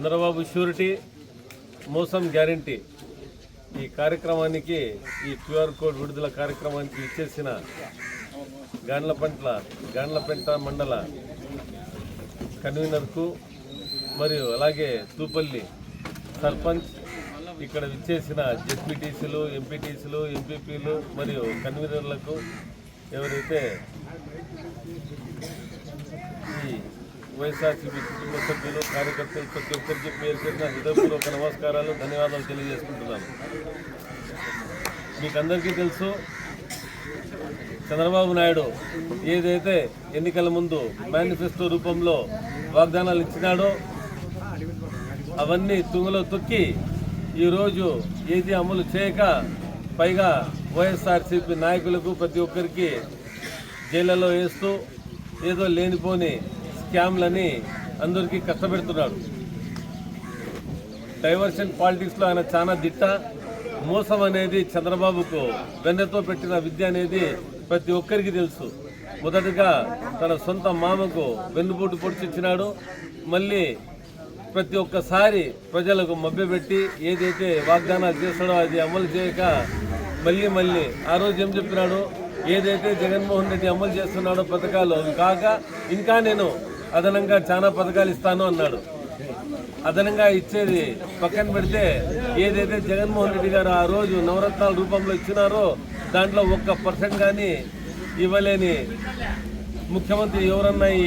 Chandrababu surety మోసం guarantee. ఈ కార్యక్రమానికి ఈ క్యూఆర్ కోడ్ విడుదల కార్యక్రమానికి ఇచ్చేసిన గాండ్లపంట్ల గాండ్లపెంట మండల కన్వీనర్కు మరియు అలాగే తూపల్లి సర్పంచ్ ఇక్కడ ఇచ్చేసిన జెడ్పీటీసీలు ఎంపీటీసీలు ఎంపీపీలు మరియు కన్వీనర్లకు ఎవరైతే ఈ వైఎస్ఆర్సీపీ కుటుంబ సభ్యులు కార్యకర్తలు ప్రతి ఒక్కరికి పేరు పెట్టిన హృదయపూర్వక నమస్కారాలు ధన్యవాదాలు తెలియజేసుకుంటున్నాను. మీకు అందరికీ తెలుసు చంద్రబాబు నాయుడు ఏదైతే ఎన్నికల ముందు మేనిఫెస్టో రూపంలో వాగ్దానాలు ఇచ్చినాడో అవన్నీ తుంగలో తొక్కి ఈరోజు ఏది అమలు చేయక పైగా వైఎస్ఆర్సీపీ నాయకులకు ప్రతి ఒక్కరికి జైళ్ళలో వేస్తూ ఏదో లేనిపోని స్కామ్లని అందరికీ కష్టపెడుతున్నాడు. డైవర్షన్ పాలిటిక్స్లో ఆయన చాలా దిట్ట. మోసం అనేది చంద్రబాబుకు వెన్నెతో పెట్టిన విద్య అనేది ప్రతి ఒక్కరికి తెలుసు. మొదటగా తన సొంత మామకు వెన్నుపోటు పొడిచిచ్చినాడు మళ్ళీ ప్రతి ఒక్కసారి ప్రజలకు మభ్యపెట్టి ఏదైతే వాగ్దానాలు చేస్తాడో అది అమలు చేయక మళ్ళీ మళ్ళీ ఆ రోజు ఏం చెప్తున్నాడు ఏదైతే జగన్మోహన్ రెడ్డి అమలు చేస్తున్నాడో పథకాలు కాక ఇంకా నేను అదనంగా చాలా పథకాలు ఇస్తాను అన్నాడు. అదనంగా ఇచ్చేది పక్కన పెడితే ఏదైతే జగన్మోహన్ రెడ్డి గారు ఆ రోజు నవరత్నాల రూపంలో ఇచ్చినారో దాంట్లో ఒక్క పర్సెంట్ కానీ ఇవ్వలేని ముఖ్యమంత్రి ఎవరన్నా ఈ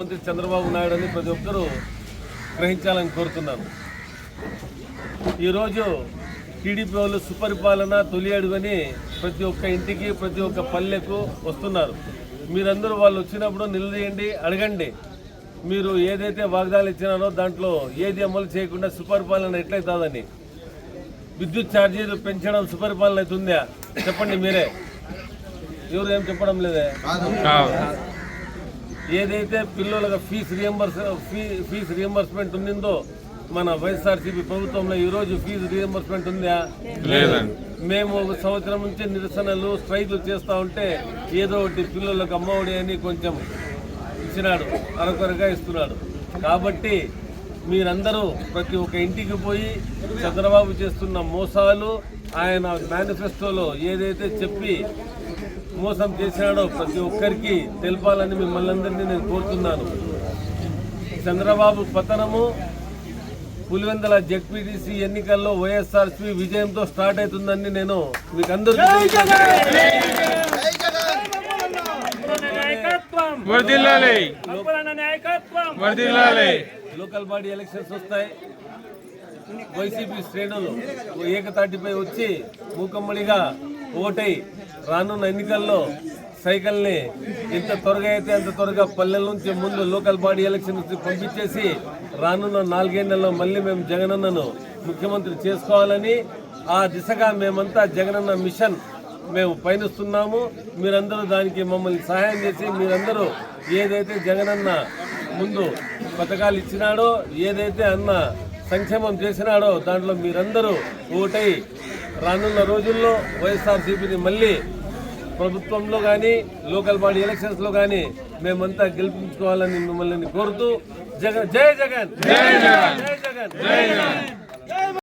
మంత్రి చంద్రబాబు నాయుడు అని ప్రతి ఒక్కరూ గ్రహించాలని కోరుతున్నాను. ఈరోజు టీడీపీ వాళ్ళు సుపరిపాలన తొలి అడుగని ప్రతి ఒక్క ఇంటికి ప్రతి ఒక్క పల్లెకు వస్తున్నారు. మీరందరూ వాళ్ళు వచ్చినప్పుడు నిలదీయండి అడగండి. మీరు ఏదైతే వాగ్దానాలు ఇచ్చినారో దాంట్లో ఏది అమలు చేయకుండా సుపరిపాలన ఎట్లయితుందని విద్యుత్ ఛార్జీలు పెంచడం సుపరిపాలన అవుతుందా చెప్పండి మీరే. ఎవరు ఏం చెప్పడం లేదే? ఏదైతే పిల్లలకు fees reimburse fee fees reimbursement ఉండిందో మన వైఎస్ఆర్సీపీ ప్రభుత్వంలో ఈరోజు ఫీజు రియంబర్స్మెంట్ ఉందా? లేదండి. మేము ఒక సంవత్సరం నుంచి నిరసనలు స్ట్రైకులు చేస్తూ ఉంటే ఏదో ఒకటి పిల్లలకు అమ్మఒడి అని కొంచెం ఇచ్చినాడు అరకొరగా ఇస్తున్నాడు. కాబట్టి మీరందరూ ప్రతి ఒక్క ఇంటికి పోయి చంద్రబాబు చేస్తున్న మోసాలు ఆయన మేనిఫెస్టోలో ఏదైతే చెప్పి మోసం చేసినాడో ప్రతి ఒక్కరికి తెలపాలని మిమ్మల్ని అందరినీ నేను కోరుతున్నాను. చంద్రబాబు పతనము పులివెందల జెడ్పీటీసీ ఎన్నికల్లో వైఎస్ఆర్సీ విజయంతో స్టార్ట్ అవుతుందని నేను మీకు అందరికీ నాయకత్వం. లోకల్ బాడీ ఎలక్షన్స్ వస్తాయి. వైసీపీ శ్రేణులు ఏకతాటిపై వచ్చి మూకమ్మడిగా ఓటై రానున్న ఎన్నికల్లో సైకిల్ని ఎంత త్వరగా అయితే అంత త్వరగా పల్లెల నుంచి ముందు లోకల్ బాడీ ఎలక్షన్ పంపించేసి రానున్న నాలుగేళ్ళలో మళ్ళీ మేము జగనన్నను ముఖ్యమంత్రి చేసుకోవాలని ఆ దిశగా మేమంతా జగనన్న మిషన్ మేము పయనిస్తున్నాము. మీరందరూ దానికి మమ్మల్ని సహాయం చేసి మీరందరూ ఏదైతే జగనన్న ముందు పథకాలు ఇచ్చినాడో ఏదైతే అన్న సంక్షేమం చేసినాడో దాంట్లో మీరందరూ ఓటై రానున్న రోజుల్లో వైఎస్ఆర్సీపీని మళ్ళీ ప్రభుత్వంలో కానీ లోకల్ బాడీ ఎలక్షన్స్లో కానీ మేమంతా గెలిపించుకోవాలని మిమ్మల్ని కోరుతూ జగన్! జై జగన్! జై జగన్!